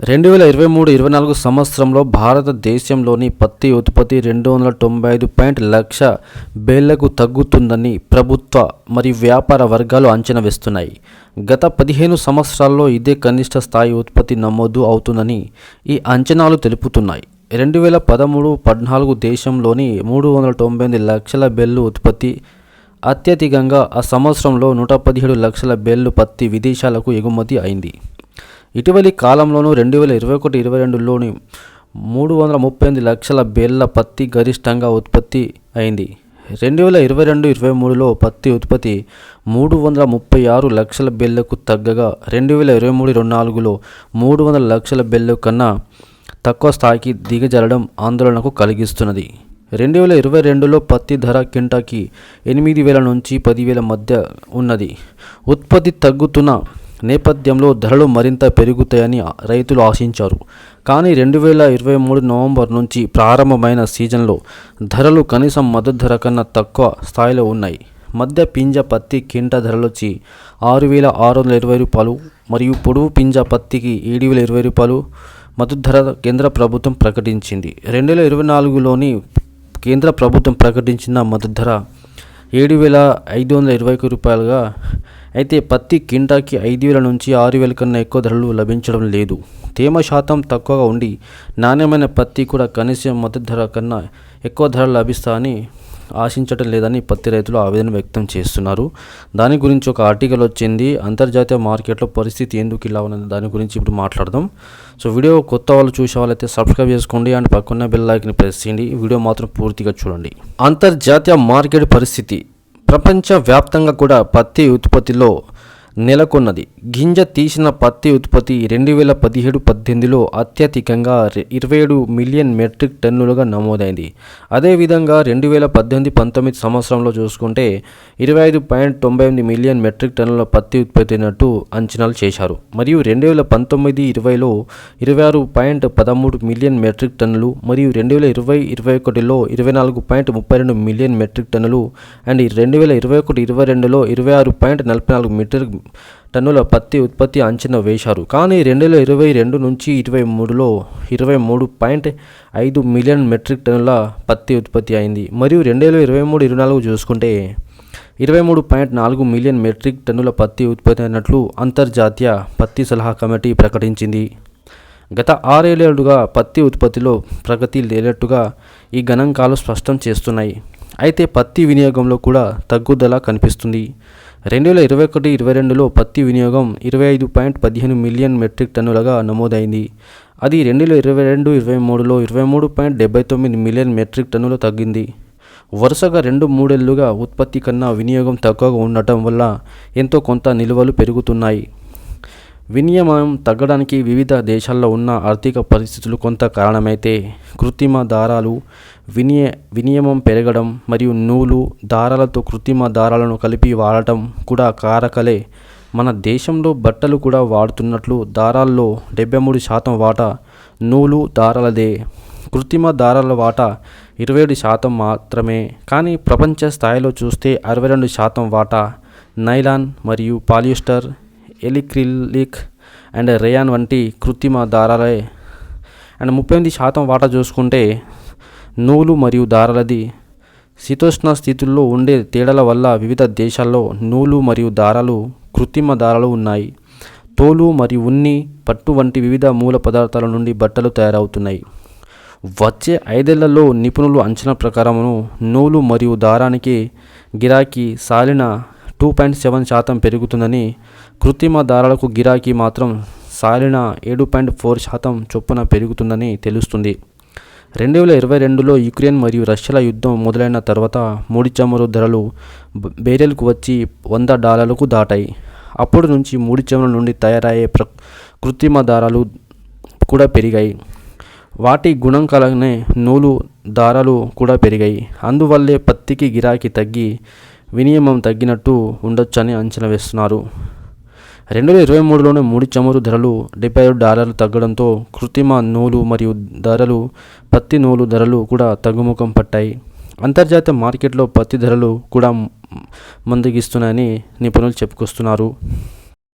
రెండు వేల ఇరవై మూడు ఇరవై నాలుగు సంవత్సరంలో భారతదేశంలోని పత్తి ఉత్పత్తి రెండు వందల తొంభై ఐదు పాయింట్ లక్ష బేళ్ళకు తగ్గుతుందని ప్రభుత్వ మరియు వ్యాపార వర్గాలు అంచనా వేస్తున్నాయి. గత పదిహేను సంవత్సరాల్లో ఇదే కనిష్ట స్థాయి ఉత్పత్తి నమోదు అవుతుందని ఈ అంచనాలు తెలుపుతున్నాయి. రెండు వేల పదమూడు పద్నాలుగు దేశంలోని మూడు వందల తొంభై ఎనిమిది లక్షల బెల్లు ఉత్పత్తి అత్యధికంగా ఆ సంవత్సరంలో నూట పదిహేడు లక్షల బెల్లు పత్తి విదేశాలకు ఎగుమతి అయింది. ఇటీవలి కాలంలోనూ రెండు వేల ఇరవై ఒకటి ఇరవై రెండులోని మూడు వందల ముప్పై ఎనిమిది లక్షల బేళ్ళ పత్తి గరిష్టంగా ఉత్పత్తి అయింది. రెండు వేల ఇరవై రెండు ఇరవై మూడులో పత్తి ఉత్పత్తి మూడు వందల ముప్పై ఆరు లక్షల బెల్లకు తగ్గగా రెండు వేల ఇరవై మూడు ఇరవై నాలుగులో మూడు వందల లక్షల బెల్లు కన్నా తక్కువ స్థాయికి దిగజారడం ఆందోళనకు కలిగిస్తున్నది. రెండు వేల ఇరవై రెండులో పత్తి ధర కింటాకి ఎనిమిది వేల నుంచి పదివేల మధ్య ఉన్నది. ఉత్పత్తి తగ్గుతున్న నేపథ్యంలో ధరలు మరింత పెరుగుతాయని రైతులు ఆశించారు. కానీ రెండు వేల ఇరవై మూడు నవంబర్ నుంచి ప్రారంభమైన సీజన్లో ధరలు కనీసం మద్దతు ధర కన్నా తక్కువ స్థాయిలో ఉన్నాయి. మధ్య పింజ పత్తి కింట ధరలొచ్చి ఆరు వేల ఆరు వందల ఇరవై రూపాయలు మరియు పొడవు పింజ పత్తికి ఏడు వేల ఇరవై రూపాయలు మద్దతు ధర కేంద్ర ప్రభుత్వం ప్రకటించింది. రెండు వేల ఇరవై నాలుగులోని కేంద్ర ప్రభుత్వం ప్రకటించిన మద్దతు ధర ఏడు వేల ఐదు వందల ఇరవై ఒక రూపాయలుగా అయితే పత్తి కింటాకి ఐదు వేల నుంచి ఆరు వేల కన్నా ఎక్కువ ధరలు లభించడం లేదు. తేమ శాతం తక్కువగా ఉండి నాణ్యమైన పత్తి కూడా కనీసం మద్దతు ధర కన్నా ఎక్కువ ధర లభిస్తాయని ఆశించటం లేదని పత్తి రైతులు ఆవేదన వ్యక్తం చేస్తున్నారు. దాని గురించి ఒక ఆర్టికల్ వచ్చింది. అంతర్జాతీయ మార్కెట్లో పరిస్థితి ఎందుకు ఇలా ఉన్నది? దాని గురించి ఇప్పుడు మాట్లాడదాం. సో వీడియో కొత్త వాళ్ళు చూసే వాళ్ళైతే సబ్స్క్రైబ్ చేసుకోండి. అండ్ పక్కన బెల్ లైక్ని ప్రెస్ చేయండి. వీడియో మాత్రం పూర్తిగా చూడండి. అంతర్జాతీయ మార్కెట్ పరిస్థితి. ప్రపంచ వ్యాప్తంగా కూడా పత్తి ఉత్పత్తిలో నెలకొన్నది. గింజ తీసిన పత్తి ఉత్పత్తి రెండు వేల పదిహేడు పద్దెనిమిదిలో అత్యధికంగా ఇరవై ఏడు మిలియన్ మెట్రిక్ టన్నులుగా నమోదైంది. అదేవిధంగా రెండు వేల పద్దెనిమిది పంతొమ్మిది సంవత్సరంలో చూసుకుంటే ఇరవై ఐదు పాయింట్ తొంభై ఎనిమిది మిలియన్ మెట్రిక్ టన్నుల పత్తి ఉత్పత్తి అయినట్టు అంచనాలు చేశారు. మరియు రెండు వేల పంతొమ్మిది ఇరవైలో ఇరవై ఆరు పాయింట్ పదమూడు మిలియన్ మెట్రిక్ టన్నులు మరియు రెండు వేల ఇరవై ఇరవై ఒకటిలో ఇరవై నాలుగు పాయింట్ ముప్పై రెండు మిలియన్ మెట్రిక్ టన్నులు అండ్ రెండు వేల ఇరవై ఒకటి ఇరవై రెండులో ఇరవై ఆరు పాయింట్ నలభై నాలుగు మెట్రిక్ టన్నుల పత్తి ఉత్పత్తి అంచనా వేశారు. కానీ రెండు వేల ఇరవై రెండు నుంచి ఇరవై మూడులో ఇరవై మూడు పాయింట్ ఐదు మిలియన్ మెట్రిక్ టన్నుల పత్తి ఉత్పత్తి అయింది. మరియు రెండు వేల ఇరవై మూడు ఇరవై నాలుగు చూసుకుంటే ఇరవై మూడు పాయింట్ నాలుగు మిలియన్ మెట్రిక్ టన్నుల పత్తి ఉత్పత్తి అయినట్లు అంతర్జాతీయ పత్తి సలహా కమిటీ ప్రకటించింది. గత ఆరేళ్ళుగా పత్తి ఉత్పత్తిలో ప్రగతి లేనట్టుగా ఈ గణాంకాలు స్పష్టం చేస్తున్నాయి. అయితే పత్తి వినియోగంలో కూడా తగ్గుదల కనిపిస్తుంది. రెండు వేల ఇరవై ఒకటి ఇరవై రెండులో పత్తి వినియోగం ఇరవై ఐదు పాయింట్ పదిహేను మిలియన్ మెట్రిక్ టన్నులుగా నమోదైంది. అది రెండు వేల ఇరవై రెండు ఇరవై మూడులో ఇరవై మూడు పాయింట్ డెబ్బై తొమ్మిది మిలియన్ మెట్రిక్ టన్నులు తగ్గింది. వరుసగా రెండు మూడేళ్ళుగా ఉత్పత్తి కన్నా వినియోగం తక్కువగా ఉండటం వల్ల ఎంతో కొంత నిల్వలు పెరుగుతున్నాయి. వినియమం తగ్గడానికి వివిధ దేశాల్లో ఉన్న ఆర్థిక పరిస్థితులు కొంత కారణమైతే కృత్రిమ దారాలు వినియ వినియమం పెరగడం మరియు నూలు దారాలతో కృత్రిమ దారాలను కలిపి వాడటం కూడా కారకలే. మన దేశంలో బట్టలు కూడా వాడుతున్నట్లు దారాల్లో డెబ్బై మూడు శాతం వాటా నూలు దారాలదే. కృత్రిమ దారాల వాటా ఇరవై ఏడు శాతం మాత్రమే. కానీ ప్రపంచ స్థాయిలో చూస్తే అరవై రెండు శాతం వాటా నైలాన్ మరియు పాలిస్టర్ ఎలిక్రిలిక్ అండ్ రేయాన్ వంటి కృత్రిమ దారాలే. అండ్ ముప్పై ఎనిమిది శాతం వాటా చూసుకుంటే నూలు మరియు దారాలది శీతోష్ణ స్థితుల్లో ఉండే తేడాల వల్ల వివిధ దేశాల్లో నూలు మరియు దారాలు కృత్రిమ దారాలు ఉన్నాయి. తోలు మరియు ఉన్ని పట్టు వంటి వివిధ మూల పదార్థాల నుండి బట్టలు తయారవుతున్నాయి. వచ్చే ఐదేళ్ళలో నిపుణులు అంచనా ప్రకారమును నూలు మరియు దారానికి గిరాకీ సాలిన టూ పాయింట్ సెవెన్ శాతం పెరుగుతుందని కృత్రిమ దారాలకు గిరాకీ మాత్రం సాలిన ఏడు పాయింట్ ఫోర్ శాతం చొప్పున పెరుగుతుందని తెలుస్తుంది. రెండు వేల ఇరవై రెండులో యుక్రెయిన్ మరియు రష్యాల యుద్ధం మొదలైన తర్వాత ముడి చమురు ధరలు బ- బేరెల్కు వచ్చి వంద డాలర్లకు దాటాయి. అప్పటి నుంచి ముడి చమురు నుండి తయారయ్యే ప్ర కృత్రిమ దారాలు కూడా పెరిగాయి. వాటి గుణంకాలనే నూలు దారాలు కూడా పెరిగాయి. అందువల్లే పత్తికి గిరాకీ తగ్గి వినియమం తగ్గినట్టు ఉండొచ్చని అంచనా వేస్తున్నారు. రెండు వేల ఇరవై మూడులోనే ముడి చమురు ధరలు డెబ్బై ఐదు డాలర్లు తగ్గడంతో కృత్రిమ నూలు మరియు ధరలు పత్తి నూలు ధరలు కూడా తగ్గుముఖం పట్టాయి. అంతర్జాతీయ మార్కెట్లో పత్తి ధరలు కూడా మందగిస్తున్నాయని నిపుణులు చెప్పుకొస్తున్నారు.